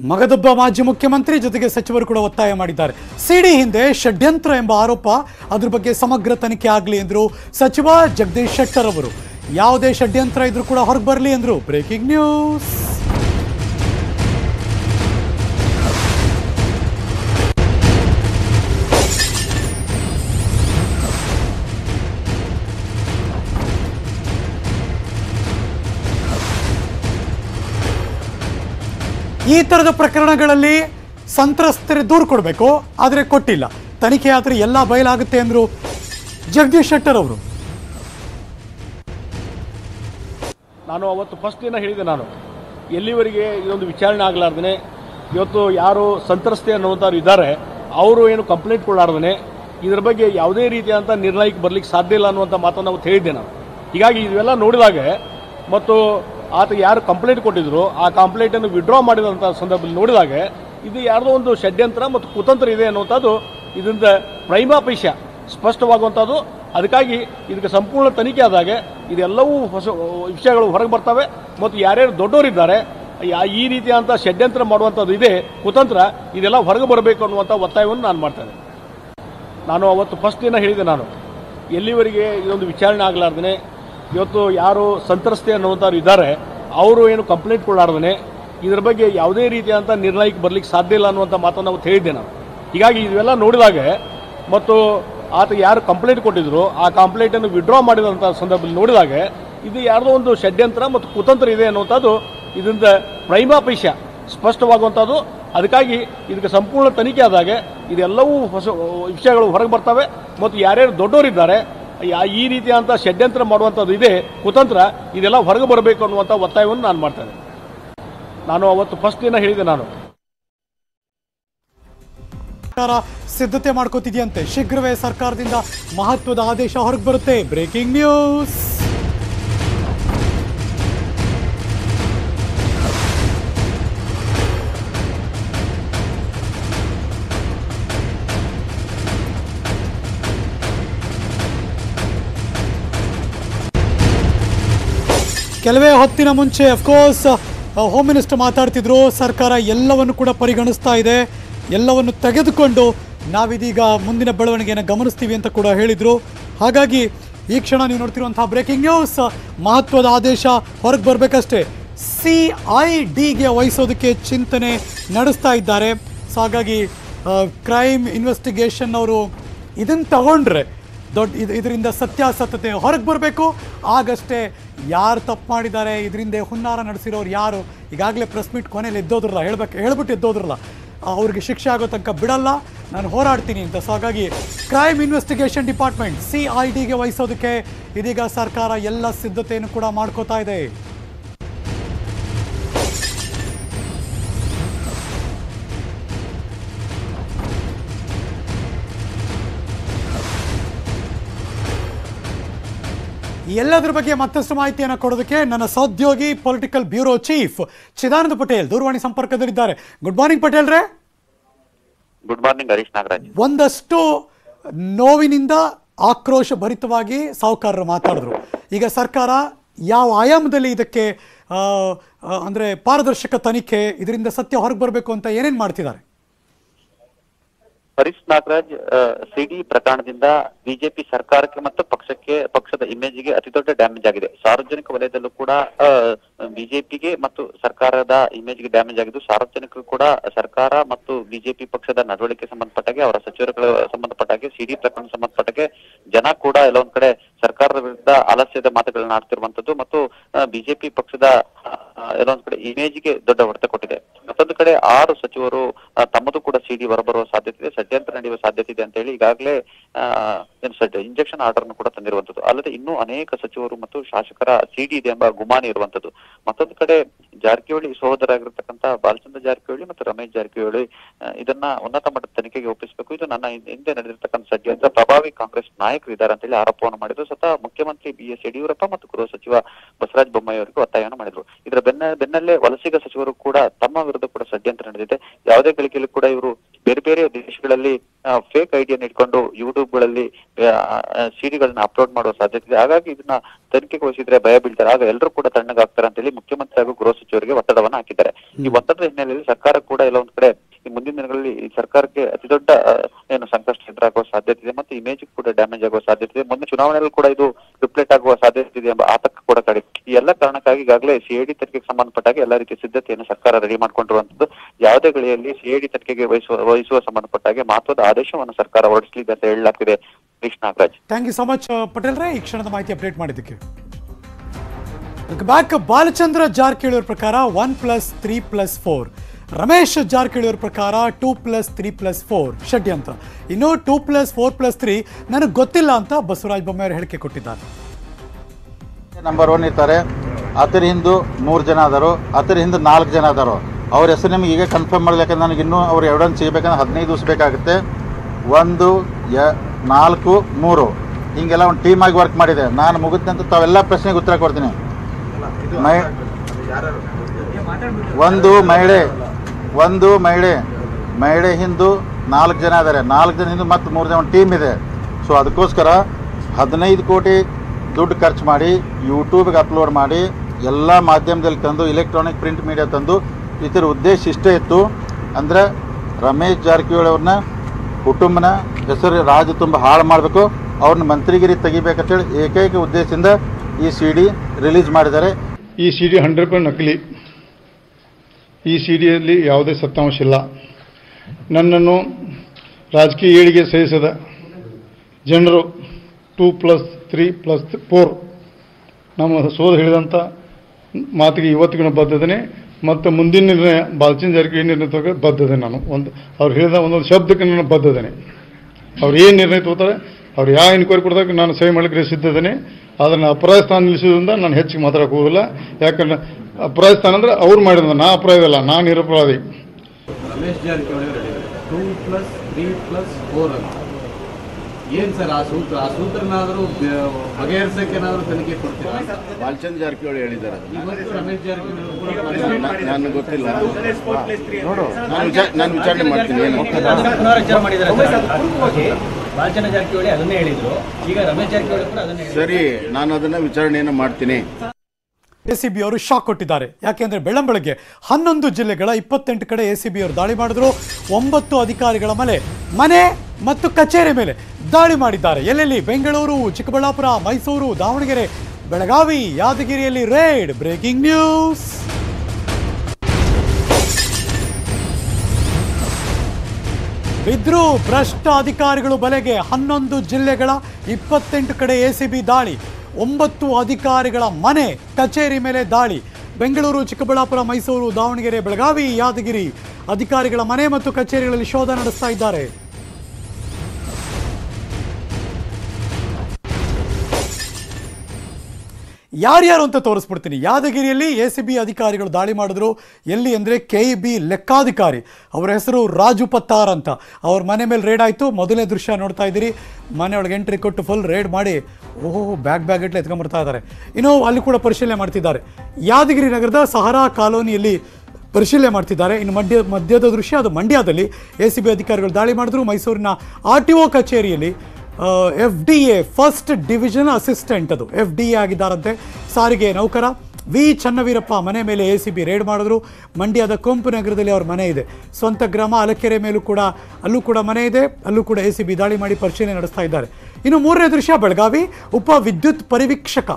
ಮಗದೊಬ್ಬ ಮಾಜಿ ಮುಖ್ಯಮಂತ್ರಿ ಜೊತೆಗೆ ಸಚಿವರು ಕೂಡ ಒತ್ತಾಯ ಮಾಡಿದ್ದಾರೆ. ಸಿಡಿ ಹಿಂದೆ ಷಡ್ಯಂತ್ರ ಎಂಬ ಆರೋಪ ಅದ್ರ ಬಗ್ಗೆ ಸಮಗ್ರ ತನಿಖೆ ಆಗಲಿ ಎಂದರು ಸಚಿವ ಜಗದೀಶ್ ಶೆಟ್ಟರ್ ಅವರು. ಯಾವುದೇ ಷಡ್ಯಂತ್ರ ಇದ್ರೂ ಕೂಡ ಹೊರಗೆ ಬರಲಿ ಎಂದರು. Breaking news. ಈ ಥರದ ಪ್ರಕರಣಗಳಲ್ಲಿ ಸಂತ್ರಸ್ತರು ದೂರು ಕೊಡಬೇಕು, ಆದರೆ ಕೊಟ್ಟಿಲ್ಲ. ತನಿಖೆ ಆದರೆ ಎಲ್ಲ ಬಯಲಾಗುತ್ತೆ ಅಂದರು ಜಗದೀಶ್ ಶೆಟ್ಟರ್ ಅವರು. ನಾನು ಅವತ್ತು ಫಸ್ಟ್ ದಿನ ಹೇಳಿದೆ ನಾನು. ಎಲ್ಲಿವರೆಗೆ ಇದೊಂದು ವಿಚಾರಣೆ ಆಗಲಾರ್ದೇನೆ, ಇವತ್ತು ಯಾರು ಸಂತ್ರಸ್ತೆ ಅನ್ನುವಂಥವ್ರು ಇದ್ದಾರೆ, ಅವರು ಏನು ಕಂಪ್ಲೇಂಟ್ ಕೊಡಲಾರ್ದೇ ಇದ್ರ ಬಗ್ಗೆ ಯಾವುದೇ ರೀತಿಯಾದಂಥ ನಿರ್ಣಯಕ್ಕೆ ಬರಲಿಕ್ಕೆ ಸಾಧ್ಯ ಇಲ್ಲ ಅನ್ನುವಂಥ ಮಾತನ್ನು ಅವತ್ತು ಹೇಳಿದ್ದೆ ನಾನು. ಹೀಗಾಗಿ ಇದೆಲ್ಲ ನೋಡಿದಾಗ, ಮತ್ತು ಆತ ಯಾರು ಕಂಪ್ಲೇಂಟ್ ಕೊಟ್ಟಿದ್ರು, ಆ ಕಂಪ್ಲೇಂಟನ್ನು ವಿಡ್ರಾ ಮಾಡಿದಂಥ ಸಂದರ್ಭದಲ್ಲಿ ನೋಡಿದಾಗ, ಇದು ಯಾರ್ದೋ ಒಂದು ಷಡ್ಯಂತ್ರ ಮತ್ತು ಕುತಂತ್ರ ಇದೆ ಅನ್ನುವಂಥದ್ದು ಇದರಿಂದ ಪ್ರೈಮಾಪೈಶ ಸ್ಪಷ್ಟವಾಗುವಂಥದ್ದು. ಅದಕ್ಕಾಗಿ ಇದಕ್ಕೆ ಸಂಪೂರ್ಣ ತನಿಖೆ ಆದಾಗ ಇದೆಲ್ಲವೂ ಹೊಸ ವಿಷಯಗಳು ಹೊರಗೆ ಬರ್ತವೆ ಮತ್ತು ಯಾರ್ಯಾರು ದೊಡ್ಡವರಿದ್ದಾರೆ ಈ ರೀತಿಯಾದಂಥ ಷಡ್ಯಂತ್ರ ಮಾಡುವಂಥದ್ದು ಇದೆ, ಕುತಂತ್ರ, ಇದೆಲ್ಲ ಹೊರಗೆ ಬರಬೇಕು ಅನ್ನುವಂಥ ಒತ್ತಾಯವನ್ನು ನಾನು ಮಾಡ್ತೇನೆ ನಾನು ಅವತ್ತು ಫಸ್ಟ್ ದಿನ ಹೇಳಿದೆ ನಾನು, ಎಲ್ಲಿವರೆಗೆ ಇದೊಂದು ವಿಚಾರಣೆ ಆಗಲಾರ್ದೇ ಇವತ್ತು ಯಾರು ಸಂತ್ರಸ್ತೆ ಅನ್ನುವಂಥವ್ರು ಇದ್ದಾರೆ, ಅವರು ಏನು ಕಂಪ್ಲೇಂಟ್ ಕೊಡಲಾರ್ದೇ ಇದ್ರ ಬಗ್ಗೆ ಯಾವುದೇ ರೀತಿಯಾದಂಥ ನಿರ್ಣಯಕ್ಕೆ ಬರ್ಲಿಕ್ಕೆ ಸಾಧ್ಯ ಇಲ್ಲ ಅನ್ನುವಂಥ ಮಾತನ್ನು ನಾವು ಹೇಳಿದ್ದೆ ನಾನು. ಹೀಗಾಗಿ ಇವೆಲ್ಲ ನೋಡಿದಾಗ, ಮತ್ತು ಆತ ಯಾರು ಕಂಪ್ಲೇಂಟ್ ಕೊಟ್ಟಿದ್ರು, ಆ ಕಂಪ್ಲೇಂಟನ್ನು ವಿಡ್ರಾ ಮಾಡಿದಂಥ ಸಂದರ್ಭದಲ್ಲಿ ನೋಡಿದಾಗ, ಇದು ಯಾರ್ದೋ ಒಂದು ಷಡ್ಯಂತ್ರ ಮತ್ತು ಕುತಂತ್ರ ಇದೆ ಅನ್ನುವಂಥದ್ದು ಇದರಿಂದ ಪ್ರೈಮಾಪೇಶ ಸ್ಪಷ್ಟವಾಗುವಂಥದ್ದು. ಅದಕ್ಕಾಗಿ ಇದಕ್ಕೆ ಸಂಪೂರ್ಣ ತನಿಖೆ ಆದಾಗ, ಇದೆಲ್ಲವೂ ಹೊಸ ವಿಷಯಗಳು ಹೊರಗೆ ಬರ್ತವೆ, ಮತ್ತು ಯಾರ್ಯಾರು ದೊಡ್ಡವರಿದ್ದಾರೆ ಈ ರೀತಿಯಾದಂಥ ಷಡ್ಯಂತ್ರ ಮಾಡುವಂಥದ್ದು ಇದೆ. ಕುತಂತ್ರ, ಇದೆಲ್ಲ ಹೊರಗೆ ಬರಬೇಕು ಅನ್ನುವಂಥ ಒತ್ತಾಯವನ್ನು ನಾನು ಮಾಡ್ತೇನೆ. ನಾನು ಅವತ್ತು ಫಸ್ಟ್ ದಿನ ಹೇಳಿದೆ ನಾನು. ಸರ್ಕಾರ ಸಿದ್ಧತೆ ಮಾಡ್ಕೋತಿದೆಯಂತೆ. ಶೀಘ್ರವೇ ಸರ್ಕಾರದಿಂದ ಮಹತ್ವದ ಆದೇಶ ಹೊರಗೆ ಬರುತ್ತೆ. ಬ್ರೇಕಿಂಗ್ ನ್ಯೂಸ್ ಕೆಲವೇ ಹೊತ್ತಿನ ಮುಂಚೆ ಅಫ್ಕೋರ್ಸ್ ಹೋಮ್ ಮಿನಿಸ್ಟರ್ ಮಾತಾಡ್ತಿದ್ರು, ಸರ್ಕಾರ ಎಲ್ಲವನ್ನು ಕೂಡ ಪರಿಗಣಿಸ್ತಾ ಇದೆ. ಎಲ್ಲವನ್ನು ತೆಗೆದುಕೊಂಡು ನಾವಿದೀಗ ಮುಂದಿನ ಬೆಳವಣಿಗೆಯನ್ನು ಗಮನಿಸ್ತೀವಿ ಅಂತ ಕೂಡ ಹೇಳಿದರು. ಹಾಗಾಗಿ ಈ ಕ್ಷಣ ನೀವು ನೋಡ್ತಿರುವಂತಹ ಬ್ರೇಕಿಂಗ್ ನ್ಯೂಸ್ ಮಹತ್ವದ ಆದೇಶ ಹೊರಗೆ ಬರಬೇಕಷ್ಟೇ. ಸಿ ಐ ಡಿಗೆ ವಹಿಸೋದಕ್ಕೆ ಚಿಂತನೆ ನಡೆಸ್ತಾ ಇದ್ದಾರೆ. ಸೊ ಹಾಗಾಗಿ ಕ್ರೈಮ್ ಇನ್ವೆಸ್ಟಿಗೇಷನ್ ಅವರು ಇದನ್ನು ತಗೊಂಡ್ರೆ ದೊಡ್ಡ ಇದು ಇದರಿಂದ ಸತ್ಯಾಸತ್ಯತೆ ಹೊರಗೆ ಬರಬೇಕು. ಆಗಷ್ಟೇ ಯಾರು ತಪ್ಪು ಮಾಡಿದ್ದಾರೆ, ಇದರಿಂದ ಹುನ್ನಾರ ನಡೆಸಿರೋರು ಯಾರು? ಈಗಾಗಲೇ ಪ್ರೆಸ್ ಮೀಟ್ ಕೊನೆಯಲ್ಲಿ ಎದ್ದೋದ್ರಲ್ಲ, ಹೇಳ್ಬೇಕು ಹೇಳ್ಬಿಟ್ಟು ಎದ್ದೋದ್ರಲ್ಲ. ಅವ್ರಿಗೆ ಶಿಕ್ಷೆ ಆಗೋ ತನಕ ಬಿಡಲ್ಲ. ನಾನು ಹೋರಾಡ್ತೀನಿ ಅಂತ. ಸೊ ಹಾಗಾಗಿ crime investigation department C I ಡಿಗೆ ವಹಿಸೋದಕ್ಕೆ ಇದೀಗ ಸರ್ಕಾರ ಎಲ್ಲ ಸಿದ್ಧತೆಯನ್ನು ಕೂಡ ಮಾಡ್ಕೋತಾ ಇದೆ. ಎಲ್ಲದರ ಬಗ್ಗೆ ಮತ್ತಷ್ಟು ಮಾಹಿತಿಯನ್ನು ಕೊಡೋದಕ್ಕೆ ನನ್ನ ಸಹೋದ್ಯೋಗಿ political bureau chief Chidananda Patel ದೂರವಾಣಿ ಸಂಪರ್ಕದಲ್ಲಿದ್ದಾರೆ. ಗುಡ್ ಮಾರ್ನಿಂಗ್ ಪಟೇಲ್ ರೇ. Good morning Harish Nagaraj. ಒಂದಷ್ಟು ನೋವಿನಿಂದ ಆಕ್ರೋಶ ಭರಿತವಾಗಿ ಸಾಹುಕಾರರು ಮಾತಾಡಿದ್ರು. ಈಗ ಸರ್ಕಾರ ಯಾವ ಆಯಾಮದಲ್ಲಿ ಇದಕ್ಕೆ ಅಂದ್ರೆ ಪಾರದರ್ಶಕ ತನಿಖೆ ಇದರಿಂದ ಸತ್ಯ ಹೊರಗೆ ಬರಬೇಕು ಅಂತ ಏನೇನು ಮಾಡ್ತಿದ್ದಾರೆ? ಹರೀಶ್ ನಾಗರಾಜ್ ಸಿಡಿ ಪ್ರಕರಣದಿಂದ ಬಿಜೆಪಿ ಸರ್ಕಾರಕ್ಕೆ ಮತ್ತು ಪಕ್ಷಕ್ಕೆ, ಪಕ್ಷದ ಇಮೇಜ್ಗೆ ಅತಿ ದೊಡ್ಡ ಡ್ಯಾಮೇಜ್ ಆಗಿದೆ. ಸಾರ್ವಜನಿಕ ವಲಯದಲ್ಲೂ ಕೂಡ ಬಿಜೆಪಿಗೆ ಮತ್ತು ಸರ್ಕಾರದ ಇಮೇಜ್ಗೆ ಡ್ಯಾಮೇಜ್ ಆಗಿದ್ದು, ಸಾರ್ವಜನಿಕರು ಕೂಡ ಸರ್ಕಾರ ಮತ್ತು ಬಿಜೆಪಿ ಪಕ್ಷದ ನಡವಳಿಕೆ ಸಂಬಂಧಪಟ್ಟಾಗೆ, ಅವರ ಸಚಿವರುಗಳ ಸಂಬಂಧಪಟ್ಟಾಗೆ, ಸಿಡಿ ಪ್ರಕರಣ ಸಂಬಂಧಪಟ್ಟಾಗೆ ಜನ ಕೂಡ ಎಲ್ಲೊಂದ್ ಕಡೆ ಸರ್ಕಾರದ ವಿರುದ್ಧ ಆಲಸ್ಯದ ಮಾತುಗಳನ್ನ ಆಡ್ತಿರುವಂತದ್ದು ಮತ್ತು ಬಿಜೆಪಿ ಪಕ್ಷದ ಎಲ್ಲೊಂದ್ ಕಡೆ ಇಮೇಜ್ಗೆ ದೊಡ್ಡ ಹೊಡೆತ ಕೊಟ್ಟಿದೆ. ಮತ್ತೊಂದು ಕಡೆ ಆರು ಸಚಿವರು ತಮ್ಮದು ಕೂಡ ಸಿಡಿ ಹೊರಬರುವ ಸಾಧ್ಯತೆ ಇದೆ. ಷಡ್ಯಂತ್ರ ನಡೆಯುವ ಸಾಧ್ಯತೆ ಇದೆ ಅಂತ ಹೇಳಿ ಈಗಾಗಲೇ ಇಂಜೆಕ್ಷನ್ ಆರ್ಡರ್ ಕೂಡ ತಂದಿರುವಂತದ್ದು ಅಲ್ಲದೆ ಇನ್ನೂ ಅನೇಕ ಸಚಿವರು ಮತ್ತು ಶಾಸಕರ ಸಿಡಿ ಇದೆ ಎಂಬ ಗುಮಾನ ಇರುವಂತದ್ದು ಮತ್ತೊಂದು ಕಡೆ ಜಾರಕಿಹೊಳಿ ಸಹೋದರಾಗಿರ್ತಕ್ಕಂಥ ಬಾಲಚಂದ್ರ ಜಾರಕಿಹೊಳಿ ಮತ್ತು ರಮೇಶ್ ಜಾರಕಿಹೊಳಿ ಇದನ್ನ ಉನ್ನತ ಮಟ್ಟದ ತನಿಖೆಗೆ ಒಪ್ಪಿಸಬೇಕು. ಇದು ನನ್ನ ಹಿಂದೆ- ನಡೆದಿರ್ತಕ್ಕಂಥ ಷಡ್ಯಂತ್ರ ಪ್ರಭಾವಿ ಕಾಂಗ್ರೆಸ್ ನಾಯಕರು ಇದ್ದಾರೆ ಅಂತ ಹೇಳಿ ಆರೋಪವನ್ನು ಮಾಡಿದ್ರು. ಸ್ವತಃ ಮುಖ್ಯಮಂತ್ರಿ ಬಿ ಎಸ್ ಯಡಿಯೂರಪ್ಪ ಮತ್ತು ಗೃಹ ಸಚಿವ ಬಸವರಾಜ ಬೊಮ್ಮಾಯಿ ಒತ್ತಾಯವನ್ನು ಮಾಡಿದ್ರು. ಇದರ ಬೆನ್ನ, ಬೆನ್ನಲ್ಲೇ ವಲಸಿಗ ಸಚಿವರು ಕೂಡ ತಮ್ಮ ವಿರುದ್ಧ ಕೂಡ ಷಡ್ಯಂತ್ರ ನಡೆದಿದೆ. ಯಾವುದೇ ಗಳಿಕೆಯಲ್ಲೂ ಕೂಡ ಇವರು ಬೇರೆ ಬೇರೆ ದೇಶಗಳಲ್ಲಿ ಫೇಕ್ ಐಡಿಯನ್ನು ಇಟ್ಕೊಂಡು ಯೂಟ್ಯೂಬ್ಗಳಲ್ಲಿ ಸಿಡಿಗಳನ್ನ ಅಪ್ಲೋಡ್ ಮಾಡುವ ಸಾಧ್ಯತೆ ಇದೆ. ಹಾಗಾಗಿ ಇದನ್ನ ತನಿಖೆಗೆ ವಹಿಸಿದ್ರೆ ಭಯ ಬೀಳ್ತಾರೆ. ಆಗ ಎಲ್ಲರೂ ಕೂಡ ತಣ್ಣಗಾಗ್ತಾರೆ ಅಂತ ಹೇಳಿ ಮುಖ್ಯಮಂತ್ರಿ ಹಾಗೂ ಗೃಹ ಸಚಿವರಿಗೆ ಒತ್ತಡವನ್ನ ಹಾಕಿದ್ದಾರೆ. ಈ ಒತ್ತಡದ ಹಿನ್ನೆಲೆಯಲ್ಲಿ ಸರ್ಕಾರ ಕೂಡ ಎಲ್ಲ ಒಂದ್ ಕಡೆ ಈ ಮುಂದಿನ ದಿನಗಳಲ್ಲಿ ಈ ಸರ್ಕಾರಕ್ಕೆ ಅತಿ ದೊಡ್ಡ ಏನು ಸಂಕಷ್ಟ ಎದುರಾಗುವ ಸಾಧ್ಯತೆ ಇದೆ ಮತ್ತು ಇಮೇಜ್ ಕೂಡ ಡ್ಯಾಮೇಜ್ ಆಗುವ ಸಾಧ್ಯತೆ ಇದೆ. ಮುಂದೆ ಚುನಾವಣೆಯಲ್ಲಿ ಕೂಡ ಇದು ರಿಪ್ಲೇಟ್ ಆಗುವ ಸಾಧ್ಯತೆ ಇದೆ ಎಂಬ ಆತಂಕ ಕೂಡ ಕಡೆ. ಈ ಎಲ್ಲ ಕಾರಣಕ್ಕಾಗಿ ಈಗಾಗಲೇ ಸಿಐಡಿ ತನಿಖೆಗೆ ಸಂಬಂಧಪಟ್ಟಾಗ ಎಲ್ಲ ರೀತಿಯ ಸಿದ್ಧತೆಯನ್ನು ಸರ್ಕಾರ ರೆಡಿ ಮಾಡಿಕೊಂಡಿರುವಂತದ್ದು ಯಾವುದೇ ಗಳಿಯಲ್ಲಿ ಸಿಐಡಿ ತನಿಖೆಗೆ ವಹಿಸುವ ವಹಿಸುವ ಸಂಬಂಧಪಟ್ಟಾಗೆ ಮಹತ್ವದ ಆದೇಶವನ್ನು ಸರ್ಕಾರ ಹೊರಡಿಸಲಿದೆ ಅಂತ ಹೇಳಲಾಗ್ತಿದೆ. Harish Nagaraj thank you so much Patel ರೇ ಈ ಕ್ಷಣದ ಮಾಹಿತಿ ಅಪ್ಡೇಟ್ ಮಾಡಿದ್ದಕ್ಕೆ. ಬ್ಯಾಕ್ ಬಾಲಚಂದ್ರ ಜಾರಕಿಹೊಳಿ ಅವ್ರ ಪ್ರಕಾರ one plus three plus four Ramesh Jarkiholi ಅವ್ರ ಪ್ರಕಾರ two plus three plus four ಷಡ್ಯಂತ್ರ ಇನ್ನು two plus four plus three ನನಗೆ ಗೊತ್ತಿಲ್ಲ ಅಂತ ಬಸವರಾಜ ಬೊಮ್ಮಾಯಿ ಹೇಳಿಕೆ ಕೊಟ್ಟಿದ್ದಾರೆ. ನಂಬರ್ ಒನ್ ಇರ್ತಾರೆ ಅದ್ರ ಹಿಂದೆ ಮೂರು ಜನ ಅದಾರು ಅದ್ರ ಹಿಂದೆ ನಾಲ್ಕು ಜನ ಅದಾರು ಅವ್ರ ಹೆಸರು ನಿಮ್ಗೆ ಈಗ ಕನ್ಫರ್ಮ್ ಮಾಡ್ಬೇಕಂದ್ರೆ ನನಗೆ ಇನ್ನೂ ಅವ್ರು ಎವಿಡೆನ್ಸ್ ಸಿಗಬೇಕಂದ್ರೆ ಹದಿನೈದು ದಿವಸ ಬೇಕಾಗುತ್ತೆ. ಒಂದು ನಾಲ್ಕು, ಮೂರು. ಹಿಂಗೆಲ್ಲ ಒಂದು ಆಗಿ ವರ್ಕ್ ಮಾಡಿದೆ. ನಾನು ಮುಗಿದಂತ ತಾವೆಲ್ಲ ಪ್ರಶ್ನೆಗೆ ಉತ್ತರ ಕೊಡ್ತೀನಿ. ಒಂದು, ಮಹಿಳೆ. ಒಂದು, ಮಹಿಳೆ. ಮಹಿಳೆ, ಹಿಂದೂ, ನಾಲ್ಕು ಜನ ಇದ್ದಾರೆ ನಾಲ್ಕು ಜನ ಹಿಂದೂ ಮತ್ತು ಮೂರು ಜನ ಒಂದು ಟೀಮ್ ಇದೆ. ಸೊ ಅದಕ್ಕೋಸ್ಕರ ಹದಿನೈದು ಕೋಟಿ ದುಡ್ಡು ಖರ್ಚು ಮಾಡಿ ಯೂಟ್ಯೂಬ್ಗೆ ಅಪ್ಲೋಡ್ ಮಾಡಿ, ಎಲ್ಲ ಮಾಧ್ಯಮದಲ್ಲಿ ತಂದು ಇಲೆಕ್ಟ್ರಾನಿಕ್ ಪ್ರಿಂಟ್ ಮೀಡಿಯಾ ತಂದು, ಇದರ ಉದ್ದೇಶ ಇಷ್ಟೇ ಇತ್ತು. ಅಂದರೆ ರಮೇಶ್ ಜಾರಕಿಹೊಳಿ ಅವ್ರನ್ನ ಕುಟುಂಬನ ಹೆಸರು ರಾಜ ತುಂಬ ಹಾಳು ಮಾಡಬೇಕು. ಅವ್ರನ್ನ ಮಂತ್ರಿಗಿರಿ ತೆಗಿಬೇಕಂತೇಳಿ ಏಕೈಕ ಉದ್ದೇಶದಿಂದ ಈ ಸಿ ಡಿ ರಿಲೀಸ್ ಮಾಡಿದ್ದಾರೆ. ಈ ಸಿ ಡಿ ಹಂಡ್ರೆಡ್ ಪರ್ಸೆಂಟ್ ನಕಲಿ. ಈ ಸಿ ಡಿಯಲ್ಲಿ ಯಾವುದೇ ಸತ್ಯಾಂಶ ಇಲ್ಲ. ನನ್ನನ್ನು ರಾಜಕೀಯ ಏಳಿಗೆ ಸೇರಿಸದ ಜನರು two plus three plus four ನಮ್ಮ ಸೋದ ಹೇಳಿದಂಥ ಮಾತಿಗೆ ಇವತ್ತಿಗೂ ಬದ್ಧದೇನೆ ಮತ್ತು ಮುಂದಿನ ನಿರ್ಣಯ ಬಾಲಚಂದ್ರ ಜಾರಕಿಹೊಳಿ ನಿರ್ಣಯ ತಗೋ ಬದ್ಧದೆ ನಾನು. ಒಂದು, ಅವ್ರು ಹೇಳಿದ ಒಂದೊಂದು ಶಬ್ದಕ್ಕೆ ನಾನು ಬದ್ಧದೇನೆ ಅವ್ರು ಏನು ನಿರ್ಣಯ ತಗೋತಾರೆ? ಅವ್ರು ಯಾವ ಎನ್ಕ್ವೈರಿ ಕೊಡ್ದಾಗ ನಾನು ಸಹಿ ಮಾಡಲಿಕ್ಕೆ ಸಿದ್ಧದೇನೆ ಅದನ್ನು ಅಪರಾಧ ಸ್ಥಾನ ನಿಲ್ಲಿಸೋದ್ರಿಂದ ನಾನು ಹೆಚ್ಚಿಗೆ ಮಾತಾಡಕ್ಕೆ ಯಾಕಂದ್ರೆ, ಅಪರಾಧ ಸ್ಥಾನ ಅಂದ್ರೆ ಅವ್ರು ಮಾಡಿದ ನಾ ಅಪರಾಧ ಇಲ್ಲ ನಾನು ನಿರಪರಾಧಿ. Ramesh Jarkiholi two plus three plus four ಏನ್ ಸರ್ ಆ ಸೂತ್ರ? ಆ ಸೂತ್ರನಾದರೂ ಬಗೆಹರಿಸಕ್ಕೇನಾದರೂ ತನಿಖೆ ಕೊಡ್ತೀರಾ? ಬಾಲಚಂದ್ರ ಜಾರಕಿಹೊಳಿ ಹೇಳಿದ್ದಾರೆ. ನಾನು ಇವತ್ತು ರಮೇಶ್ ಜಾರಕಿಹೊಳಿ ಅವರು ಕೂಡ ನಾ- ನನಗೆ ಗೊತ್ತಿಲ್ಲ. ನಾನು ನಾನು ವಿಚಾರಣೆ ಮಾಡ್ತೀನಿ ಏನು? ಪುನರುಚ್ಚಾರ ಮಾಡಿದ್ದಾರೆ ಬಾಲಚಂದ್ರ ಜಾರಕಿಹೊಳಿ ಅದನ್ನೇ ಹೇಳಿದ್ರು. ಈಗ ರಮೇಶ್ ಜಾರಕಿಹೊಳಿ ಕೂಡ ಅದನ್ನೇ ಸರಿ ನಾನು ಅದನ್ನ ವಿಚಾರಣೆಯನ್ನು ಮಾಡ್ತೀನಿ. ಎ ಸಿ ಬಿ ಅವರು ಶಾಕ್ ಕೊಟ್ಟಿದ್ದಾರೆ. ಯಾಕೆಂದ್ರೆ ಬೆಳ್ಳಂಬೆಳಗ್ಗೆ ಹನ್ನೊಂದು ಜಿಲ್ಲೆಗಳ ಇಪ್ಪತ್ತೆಂಟು ಕಡೆ ಎ ಸಿ ಬಿ ಅವರು ದಾಳಿ ಮಾಡಿದ್ರು. ಒಂಬತ್ತು ಅಧಿಕಾರಿಗಳ ಮೇಲೆ ಮನೆ ಮತ್ತು ಕಚೇರಿ ಮೇಲೆ ದಾಳಿ ಮಾಡಿದ್ದಾರೆ. ಎಲ್ಲೆಲ್ಲಿ? ಬೆಂಗಳೂರು, ಚಿಕ್ಕಬಳ್ಳಾಪುರ, ಮೈಸೂರು, ದಾವಣಗೆರೆ, ಬೆಳಗಾವಿ, ಯಾದಗಿರಿಯಲ್ಲಿ ರೇಡ್ ಬ್ರೇಕಿಂಗ್ ನ್ಯೂಸ್. ಬಿದ್ರೂ ಭ್ರಷ್ಟ ಅಧಿಕಾರಿಗಳು ಬಲೆಗೆ ಹನ್ನೊಂದು ಜಿಲ್ಲೆಗಳ ಇಪ್ಪತ್ತೆಂಟು ಕಡೆ ಎಸಿಬಿ ದಾಳಿ, ಒಂಬತ್ತು ಅಧಿಕಾರಿಗಳ ಮನೆ ಕಚೇರಿ ಮೇಲೆ ದಾಳಿ. ಬೆಂಗಳೂರು, ಚಿಕ್ಕಬಳ್ಳಾಪುರ, ಮೈಸೂರು, ದಾವಣಗೆರೆ, ಬೆಳಗಾವಿ, ಯಾದಗಿರಿ ಅಧಿಕಾರಿಗಳ ಮನೆ ಮತ್ತು ಕಚೇರಿಗಳಲ್ಲಿ ಶೋಧ ನಡೆಸ್ತಾ ಇದ್ದಾರೆ. ಯಾರ್ಯಾರು ಅಂತ ತೋರಿಸ್ಬಿಡ್ತೀನಿ. ಯಾದಗಿರಿಯಲ್ಲಿ ಎ ಸಿ ಬಿ ಅಧಿಕಾರಿಗಳು ದಾಳಿ ಮಾಡಿದ್ರು. ಎಲ್ಲಿ ಅಂದರೆ ಕೆ ಬಿ ಲೆಕ್ಕಾಧಿಕಾರಿ. ಅವರ ಹೆಸರು ರಾಜು ಪತ್ತಾರ್ ಅಂತ. ಅವ್ರ ಮನೆ ಮೇಲೆ ರೇಡ್ ಆಯಿತು. ಮೊದಲನೇ ದೃಶ್ಯ ನೋಡ್ತಾ ಇದ್ದೀರಿ. ಮನೆಯೊಳಗೆ ಎಂಟ್ರಿ ಕೊಟ್ಟು ಫುಲ್ ರೇಡ್ ಮಾಡಿ. ಓಹೋ ಬ್ಯಾಗ್ ಬ್ಯಾಗ್ ಇಟ್ಲೆ ಎತ್ಕೊಂಡ್ಬರ್ತಾ ಇದ್ದಾರೆ ಇನ್ನು ಅಲ್ಲಿ ಕೂಡ ಪರಿಶೀಲನೆ ಮಾಡ್ತಿದ್ದಾರೆ. ಯಾದಗಿರಿ ನಗರದ ಸಹರಾ ಕಾಲೋನಿಯಲ್ಲಿ ಪರಿಶೀಲನೆ ಮಾಡ್ತಿದ್ದಾರೆ. ಇನ್ನು ಮಂಡ್ಯ ಮಧ್ಯದ ದೃಶ್ಯ, ಅದು ಮಂಡ್ಯದಲ್ಲಿ ಎ ಸಿ ಬಿ ಅಧಿಕಾರಿಗಳು ದಾಳಿ ಮಾಡಿದ್ರು. ಮೈಸೂರಿನ ಆರ್ ಟಿ ಒ ಕಚೇರಿಯಲ್ಲಿ. F D A first division assistant ಅದು. ಎಫ್ ಡಿ ಎ ಆಗಿದ್ದಾರಂತೆ. ಸಾರಿಗೆ ನೌಕರ ವಿ. ಚನ್ನವೀರಪ್ಪ ಮನೆ ಮೇಲೆ ಎ ಸಿ ಬಿ ರೇಡ್ ಮಾಡಿದ್ರು. ಮಂಡ್ಯದ ಕೊಂಪು ನಗರದಲ್ಲಿ ಅವ್ರ ಮನೆ ಇದೆ. ಸ್ವಂತ ಗ್ರಾಮ ಅಲಕೆರೆ ಮೇಲೂ ಕೂಡ, ಅಲ್ಲೂ ಕೂಡ ಮನೆ ಇದೆ. ಅಲ್ಲೂ ಕೂಡ ಎ ಸಿ ಬಿ ದಾಳಿ ಮಾಡಿ ಪರಿಶೀಲನೆ ನಡೆಸ್ತಾ ಇದ್ದಾರೆ. ಇನ್ನು ಮೂರನೇ ದೃಶ್ಯ, ಬೆಳಗಾವಿ. ಉಪ ವಿದ್ಯುತ್ ಪರಿವೀಕ್ಷಕ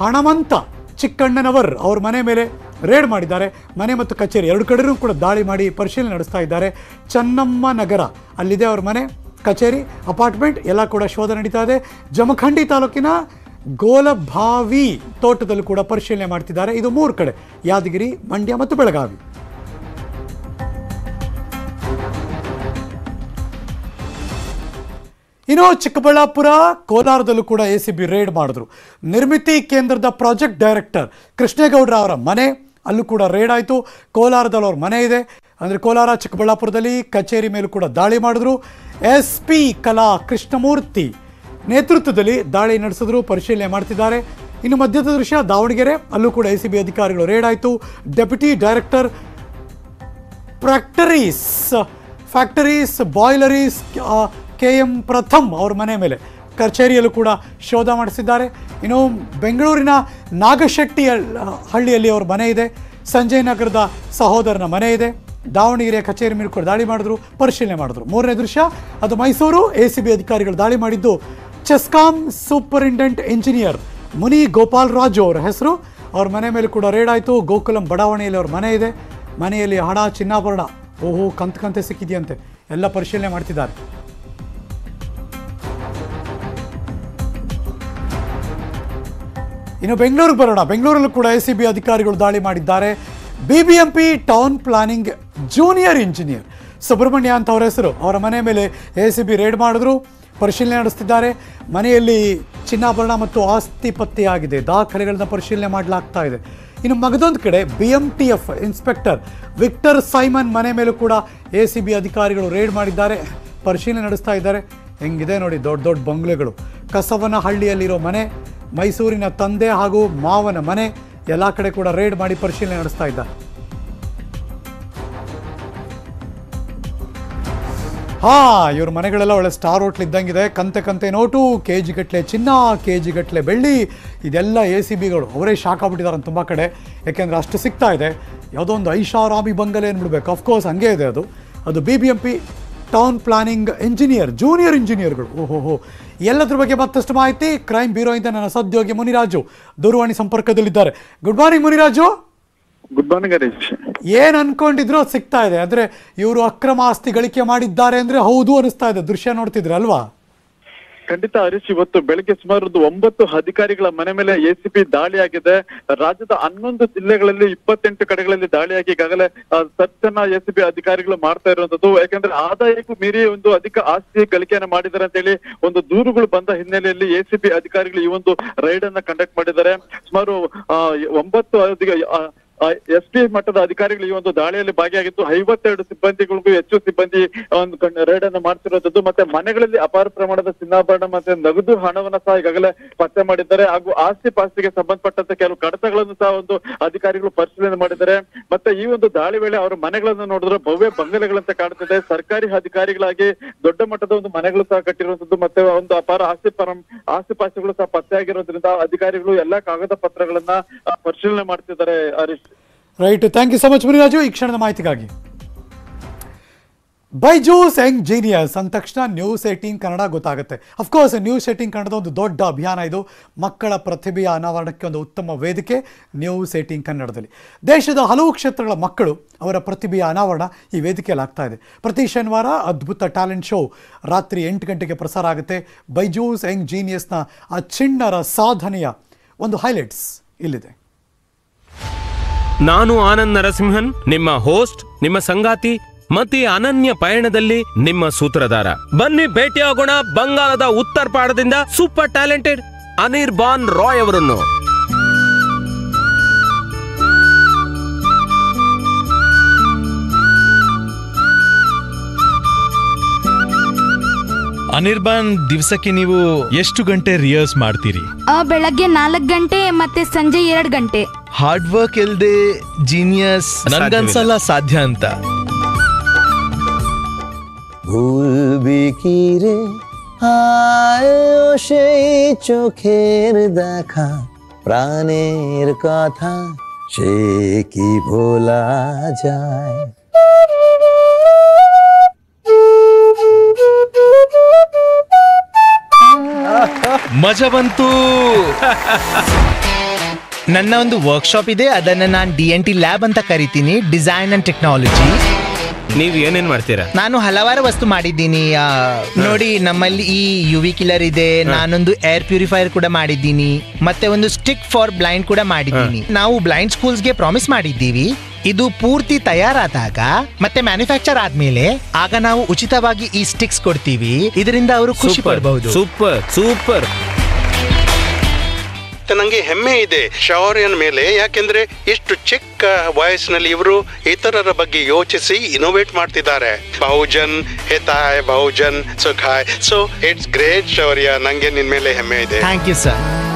ಹಣಮಂತ ಚಿಕ್ಕಣ್ಣನವರ್ ಅವ್ರ ಮನೆ ಮೇಲೆ ರೇಡ್ ಮಾಡಿದ್ದಾರೆ. ಮನೆ ಮತ್ತು ಕಚೇರಿ ಎರಡು ಕಡೆಯೂ ಕೂಡ ದಾಳಿ ಮಾಡಿ ಪರಿಶೀಲನೆ ನಡೆಸ್ತಾ ಇದ್ದಾರೆ. ಚನ್ನಮ್ಮ ನಗರ, ಅಲ್ಲಿದೆ ಅವ್ರ ಮನೆ. ಕಚೇರಿ, ಅಪಾರ್ಟ್ಮೆಂಟ್, ಎಲ್ಲ ಕೂಡ ಶೋಧ ನಡೀತಾ ಇದೆ. ಜಮಖಂಡಿ ತಾಲೂಕಿನ ಗೋಲಭಾವಿ ತೋಟದಲ್ಲೂ ಕೂಡ ಪರಿಶೀಲನೆ ಮಾಡ್ತಿದ್ದಾರೆ. ಇದು ಮೂರು ಕಡೆ, ಯಾದಗಿರಿ, ಮಂಡ್ಯ ಮತ್ತು ಬೆಳಗಾವಿ. ಇನ್ನು ಚಿಕ್ಕಬಳ್ಳಾಪುರ, ಕೋಲಾರದಲ್ಲೂ ಕೂಡ ಎ ಸಿ ಬಿ ರೇಡ್ ಮಾಡಿದ್ರು. ನಿರ್ಮಿತಿ ಕೇಂದ್ರದ ಪ್ರಾಜೆಕ್ಟ್ ಡೈರೆಕ್ಟರ್ ಕೃಷ್ಣೇಗೌಡರ ಅವರ ಮನೆ, ಅಲ್ಲೂ ಕೂಡ ರೇಡ್ ಆಯಿತು. ಕೋಲಾರದಲ್ಲಿ ಅವ್ರ ಮನೆ ಇದೆ. ಅಂದರೆ ಕೋಲಾರ, ಚಿಕ್ಕಬಳ್ಳಾಪುರದಲ್ಲಿ ಕಚೇರಿ ಮೇಲೂ ಕೂಡ ದಾಳಿ ಮಾಡಿದ್ರು. ಎಸ್ ಪಿ ಕಲಾ ಕೃಷ್ಣಮೂರ್ತಿ ನೇತೃತ್ವದಲ್ಲಿ ದಾಳಿ ನಡೆಸಿದ್ರು, ಪರಿಶೀಲನೆ ಮಾಡ್ತಿದ್ದಾರೆ. ಇನ್ನು ಮಧ್ಯದ ದೃಶ್ಯ, ದಾವಣಗೆರೆ, ಅಲ್ಲೂ ಕೂಡ ಎ ಸಿ ಬಿ ಅಧಿಕಾರಿಗಳು ರೇಡ್ ಆಯಿತು. Deputy director factories factories boilers K M Pratham ಅವ್ರ ಮನೆ ಮೇಲೆ ಕಚೇರಿಯಲ್ಲೂ ಕೂಡ ಶೋಧ ಮಾಡಿಸಿದ್ದಾರೆ. ಇನ್ನು ಬೆಂಗಳೂರಿನ ನಾಗಶೆಟ್ಟಿ ಹಳ್ಳಿಯಲ್ಲಿ ಅವ್ರ ಮನೆ ಇದೆ. ಸಂಜಯ್ ನಗರದ ಸಹೋದರನ ಮನೆ ಇದೆ. ದಾವಣಗೆರೆಯ ಕಚೇರಿ ಮೇಲೆ ಕೂಡ ದಾಳಿ ಮಾಡಿದ್ರು, ಪರಿಶೀಲನೆ ಮಾಡಿದ್ರು. ಮೂರನೇ ದೃಶ್ಯ, ಅದು ಮೈಸೂರು ಎ ಸಿ ಬಿ ಅಧಿಕಾರಿಗಳು ದಾಳಿ ಮಾಡಿದ್ದು. CESCOM superintendent engineer Muni Gopal Raju ಅವರ ಹೆಸರು. ಅವ್ರ ಮನೆ ಮೇಲೆ ಕೂಡ ರೇಡ್ ಆಯಿತು. ಗೋಕುಲಂ ಬಡಾವಣೆಯಲ್ಲಿ ಅವ್ರ ಮನೆ ಇದೆ. ಮನೆಯಲ್ಲಿ ಹಣ, ಚಿನ್ನಾಭರಣ, ಓಹೋ, ಕಂತ ಕಂತೆ ಸಿಕ್ಕಿದೆಯಂತೆ. ಎಲ್ಲ ಪರಿಶೀಲನೆ ಮಾಡ್ತಿದ್ದಾರೆ. ಇನ್ನು ಬೆಂಗಳೂರಿಗೆ ಬರೋಣ. ಬೆಂಗಳೂರಲ್ಲೂ ಕೂಡ ಎ ಸಿ ಬಿ ಅಧಿಕಾರಿಗಳು ದಾಳಿ ಮಾಡಿದ್ದಾರೆ. B B M P town planning junior engineer Subrahmanya ಅಂತ ಅವರ ಹೆಸರು. ಅವರ ಮನೆ ಮೇಲೆ ಎ ಸಿ ಬಿ ರೇಡ್ ಮಾಡಿದ್ರು, ಪರಿಶೀಲನೆ ನಡೆಸ್ತಿದ್ದಾರೆ. ಮನೆಯಲ್ಲಿ ಚಿನ್ನಾಭರಣ ಮತ್ತು ಆಸ್ತಿ ಪತ್ತೆಯಾಗಿದೆ ದಾಖಲೆಗಳನ್ನ ಪರಿಶೀಲನೆ ಮಾಡಲಾಗ್ತಾ ಇದೆ. ಇನ್ನು ಮಗದೊಂದು ಕಡೆ B M T F inspector Victor Simon ಮನೆ ಮೇಲೂ ಕೂಡ ಎ ಸಿ ಬಿ ಅಧಿಕಾರಿಗಳು ರೇಡ್ ಮಾಡಿದ್ದಾರೆ. ಪರಿಶೀಲನೆ ನಡೆಸ್ತಾ ಇದ್ದಾರೆ. ಹೆಂಗಿದೆ ನೋಡಿ ದೊಡ್ಡ ದೊಡ್ಡ ಬಂಗ್ಲೆಗಳು. ಕಸವನಹಳ್ಳಿಯಲ್ಲಿರೋ ಮನೆ, ಮೈಸೂರಿನ ತಂದೆ ಹಾಗೂ ಮಾವನ ಮನೆ ಎಲ್ಲ ಕಡೆ ಕೂಡ ರೇಡ್ ಮಾಡಿ ಪರಿಶೀಲನೆ ನಡೆಸ್ತಾ ಇದ್ದಾರೆ. ಹಾ, ಇವ್ರ ಮನೆಗಳೆಲ್ಲ ಒಳ್ಳೆ ಸ್ಟಾರ್ ಹೋಟ್ಲ್ ಇದ್ದಂಗಿದೆ. ಕಂತೆ ಕಂತೆ ನೋಟು ಕೆ ಜಿ ಗಟ್ಟಲೆ ಚಿನ್ನ ಕೆ ಜಿ ಗಟ್ಟಲೆ ಬೆಳ್ಳಿ, ಇದೆಲ್ಲ ಎ ಸಿ ಬಿಗಳು ಅವರೇ ಶಾಕ್ ಆಗ್ಬಿಟ್ಟಿದ್ದಾರೆ ತುಂಬ ಕಡೆ. ಯಾಕೆಂದರೆ ಅಷ್ಟು ಸಿಗ್ತಾ ಇದೆ. ಯಾವುದೋ ಒಂದು ಐಷಾರಾಮಿ ಬಂಗಲೆ ಅಂದ್ಬಿಡ್ಬೇಕು ಅಫ್ಕೋರ್ಸ್ ಹಂಗೆ ಇದೆ ಅದು. ಅದು B B M P town planning engineer junior ಇಂಜಿನಿಯರ್ಗಳು ಓಹೋಹೋ. ಎಲ್ಲದ್ರ ಬಗ್ಗೆ ಮತ್ತಷ್ಟು ಮಾಹಿತಿ ಕ್ರೈಮ್ ಬ್ಯೂರೋಯಿಂದ ನನ್ನ ಸದ್ಯೋಗಿ ಮುನಿರಾಜು ದೂರವಾಣಿ ಸಂಪರ್ಕದಲ್ಲಿದ್ದಾರೆ. Good morning Muniraju. Good morning Harish ಏನ್ ಅನ್ಕೊಂಡಿದ್ರು ಅದು ಸಿಗ್ತಾ ಇದೆ. ಅಂದ್ರೆ ಇವರು ಅಕ್ರಮ ಆಸ್ತಿ ಗಳಿಕೆ ಮಾಡಿದ್ದಾರೆ ಅಂದ್ರೆ ಹೌದು ಅನಿಸ್ತಾ ಇದೆ. ದೃಶ್ಯ ನೋಡ್ತಿದ್ರೆ ಅಲ್ವಾ? ಖಂಡಿತ ಹರೀಶ್, ಇವತ್ತು ಬೆಳಗ್ಗೆ ಸುಮಾರು ಒಂದು ಒಂಬತ್ತು ಅಧಿಕಾರಿಗಳ ಮನೆ ಮೇಲೆ ಎಸಿಪಿ ದಾಳಿ ಆಗಿದೆ ರಾಜ್ಯದ ಹನ್ನೊಂದು ಜಿಲ್ಲೆಗಳಲ್ಲಿ ಇಪ್ಪತ್ತೆಂಟು ಕಡೆಗಳಲ್ಲಿ ದಾಳಿಯಾಗಿ ಈಗಾಗಲೇ ಸರ್ಚ್ ಎಸಿಬಿ ಅಧಿಕಾರಿಗಳು ಮಾಡ್ತಾ ಇರುವಂತದ್ದು ಯಾಕಂದ್ರೆ ಆದಾಯಕ್ಕೂ ಮೀರಿ ಒಂದು ಅಧಿಕ ಆಸ್ತಿ ಗಳಿಕೆಯನ್ನು ಮಾಡಿದ್ದಾರೆ ಅಂತ ಹೇಳಿ ಒಂದು ದೂರುಗಳು ಬಂದ ಹಿನ್ನೆಲೆಯಲ್ಲಿ ಎಸಿಬಿ ಅಧಿಕಾರಿಗಳು ಈ ಒಂದು ರೈಡ್ ಅನ್ನ ಕಂಡಕ್ಟ್ ಮಾಡಿದ್ದಾರೆ. ಸುಮಾರು ಒಂಬತ್ತು ಎಸ್ ಪಿ ಮಟ್ಟದ ಅಧಿಕಾರಿಗಳು ಈ ಒಂದು ದಾಳಿಯಲ್ಲಿ ಭಾಗಿಯಾಗಿದ್ದು ಐವತ್ತೆರಡು ಸಿಬ್ಬಂದಿಗಳಿಗೂ ಹೆಚ್ಚು ಸಿಬ್ಬಂದಿ ಒಂದು ರೇಡ್ ಅನ್ನು ಮಾಡ್ತಿರುವಂತದ್ದು ಮತ್ತೆ ಮನೆಗಳಲ್ಲಿ ಅಪಾರ ಪ್ರಮಾಣದ ಚಿನ್ನಾಭರಣ ಮತ್ತೆ ನಗದು ಹಣವನ್ನು ಸಹ ಈಗಾಗಲೇ ಪತ್ತೆ ಮಾಡಿದ್ದಾರೆ. ಹಾಗೂ ಆಸ್ತಿ ಪಾಸ್ತಿಗೆ ಸಂಬಂಧಪಟ್ಟಂತ ಕೆಲವು ಕಡತಗಳನ್ನು ಸಹ ಒಂದು ಅಧಿಕಾರಿಗಳು ಪರಿಶೀಲನೆ ಮಾಡಿದ್ದಾರೆ. ಮತ್ತೆ ಈ ಒಂದು ದಾಳಿ ವೇಳೆ ಅವರ ಮನೆಗಳನ್ನು ನೋಡಿದ್ರೆ ಭವ್ಯ ಬಂಗಲೆಗಳಂತೆ ಕಾಣುತ್ತಿದೆ. ಸರ್ಕಾರಿ ಅಧಿಕಾರಿಗಳಾಗಿ ದೊಡ್ಡ ಮಟ್ಟದ ಒಂದು ಮನೆಗಳು ಸಹ ಕಟ್ಟಿರುವಂತದ್ದು. ಮತ್ತೆ ಒಂದು ಅಪಾರ ಆಸ್ತಿ ಪರಂ ಆಸ್ತಿ ಪಾಸ್ತಿಗಳು ಸಹ ಪತ್ತೆ ಆಗಿರೋದ್ರಿಂದ ಅಧಿಕಾರಿಗಳು ಎಲ್ಲಾ ಕಾಗದ ಪತ್ರಗಳನ್ನ ಪರಿಶೀಲನೆ ಮಾಡ್ತಿದ್ದಾರೆ Harish. Right thank you so much Muniraju. ಈ ಕ್ಷಣದ ಮಾಹಿತಿಗಾಗಿ. Byju's Young Genius. ಅಂದ ತಕ್ಷಣ ನ್ಯೂಸ್ ಏಟಿಂಗ್ ಕನ್ನಡ ಗೊತ್ತಾಗುತ್ತೆ. ಅಫ್ಕೋರ್ಸ್ ನ್ಯೂಸ್ ಏಟೀನ್ ಕನ್ನಡದ ಒಂದು ದೊಡ್ಡ ಅಭಿಯಾನ ಇದು. ಮಕ್ಕಳ ಪ್ರತಿಭೆಯ ಅನಾವರಣಕ್ಕೆ ಒಂದು ಉತ್ತಮ ವೇದಿಕೆ ನ್ಯೂಸ್ ಏಟಿಂಗ್ ಕನ್ನಡದಲ್ಲಿ. ದೇಶದ ಹಲವು ಕ್ಷೇತ್ರಗಳ ಮಕ್ಕಳು ಅವರ ಪ್ರತಿಭೆಯ ಅನಾವರಣ ಈ ವೇದಿಕೆಯಲ್ಲಿ ಆಗ್ತಾ ಇದೆ. ಪ್ರತಿ ಶನಿವಾರ ಅದ್ಭುತ ಟ್ಯಾಲೆಂಟ್ ಶೋ ರಾತ್ರಿ ಎಂಟು ಗಂಟೆಗೆ ಪ್ರಸಾರ ಆಗುತ್ತೆ. ಬೈಜೂಸ್ ಎಂಗ್ ಜೀನಿಯಸ್ನ ಆ ಚಿಣ್ಣರ ಸಾಧನೆಯ ಒಂದು ಹೈಲೈಟ್ಸ್ ಇಲ್ಲಿದೆ. ನಾನು ಆನಂದ್ ನರಸಿಂಹನ್ ನಿಮ್ಮ ಹೋಸ್ಟ್ ನಿಮ್ಮ ಸಂಗಾತಿ ಮತ್ತೆ ಈ ಅನನ್ಯ ಪಯಣದಲ್ಲಿ ನಿಮ್ಮ ಸೂತ್ರಧಾರ. ಬನ್ನಿ ಭೇಟಿಯಾಗೋಣ ಬಂಗಾಳದ ಉತ್ತರ ಪಾಡದಿಂದ ಸೂಪರ್ ಟ್ಯಾಲೆಂಟೆಡ್ ಅನಿರ್ಬಾನ್ ರಾಯ್ ಅವರನ್ನು. ಅನಿರ್ಬಾನ್ ದಿವಸಕ್ಕೆ ನೀವು ಎಷ್ಟು ಗಂಟೆ ರಿಹರ್ಸ್ ಮಾಡ್ತೀರಿ? ಆ, ಬೆಳಗ್ಗೆ ನಾಲ್ಕು ಗಂಟೆ ಮತ್ತೆ ಸಂಜೆ ಎರಡು ಗಂಟೆ. ಹಾರ್ಡ್ ವರ್ಕ್ ಇಲ್ದೆ ಜೀನಿಯಸ್ ನನ್ಗನ್ಸಲ್ಲ ಸಾಧ್ಯ ಅಂತ ভুলবি কি রে হায় ও সেই চোখের দেখা প্রাণের কথা সে কি ভোলা যায় ಮಜಾ ಬಂತು ನನ್ನ ಒಂದು ವರ್ಕ್ಶಾಪ್ ಇದೆ ಅದನ್ನ ನಾನು ಡಿ ಎನ್ ಟಿ ಲ್ಯಾಬ್ ಅಂತ ಕರಿತೀನಿ ಡಿಸೈನ್ ಅಂಡ್ ಟೆಕ್ನಾಲಜಿ ನೀವು ಏನೇನ್ ಮಾಡ್ತೀರಾ? ನಾನು ಹಲವಾರು ವಸ್ತು ಮಾಡಿದ್ದೀನಿ ಆ, ನೋಡಿ ನಮ್ಮಲ್ಲಿ ಈ ಯು ವಿ ಕಿಲರ್ ಇದೆ ನಾನೊಂದು ಏರ್ ಪ್ಯೂರಿಫೈಯರ್ ಕೂಡ ಮಾಡಿದ್ದೀನಿ ಮತ್ತೆ ಒಂದು ಸ್ಟಿಕ್ ಫಾರ್ ಬ್ಲೈಂಡ್ ಕೂಡ ಮಾಡಿದ್ದೀನಿ. ನಾವು ಬ್ಲೈಂಡ್ ಸ್ಕೂಲ್ಸ್ಗೆ ಪ್ರಾಮಿಸ್ ಮಾಡಿದ್ದೀವಿ ಇದು ಪೂರ್ತಿ ತಯಾರಾದಾಗ ಮತ್ತೆ ಮ್ಯಾನುಫ್ಯಾಕ್ಚರ್ ಆದ್ಮೇಲೆ ಆಗ ನಾವು ಉಚಿತವಾಗಿ ಈ ಸ್ಟಿಕ್ಸ್ ಕೊಡ್ತೀವಿ ಇದರಿಂದ ಅವರು ಖುಷಿ ಪಡಬಹುದು ಸೂಪರ್ ಸೂಪರ್ ನನಗೆ ಹೆಮ್ಮೆ ಇದೆ. ಶೌರ್ಯನ್ ಮೇಲೆ ಯಾಕೆಂದ್ರೆ ಇಷ್ಟು ಚಿಕ್ಕ ವಯಸ್ಸಿನಲ್ಲಿ ಇವರು ಇತರರ ಬಗ್ಗೆ ಯೋಚಿಸಿ ಇನೋವೇಟ್ ಮಾಡ್ತಿದ್ದಾರೆ. ಬಹುಜನ್ ಹೆತಾಯ್, ಬಹುಜನ್ ಸುಖಾಯ್. So it's great Shaurya. ನಂಗೆ ನಿನ್ ಮೇಲೆ ಹೆಮ್ಮೆ ಇದೆ. Thank you sir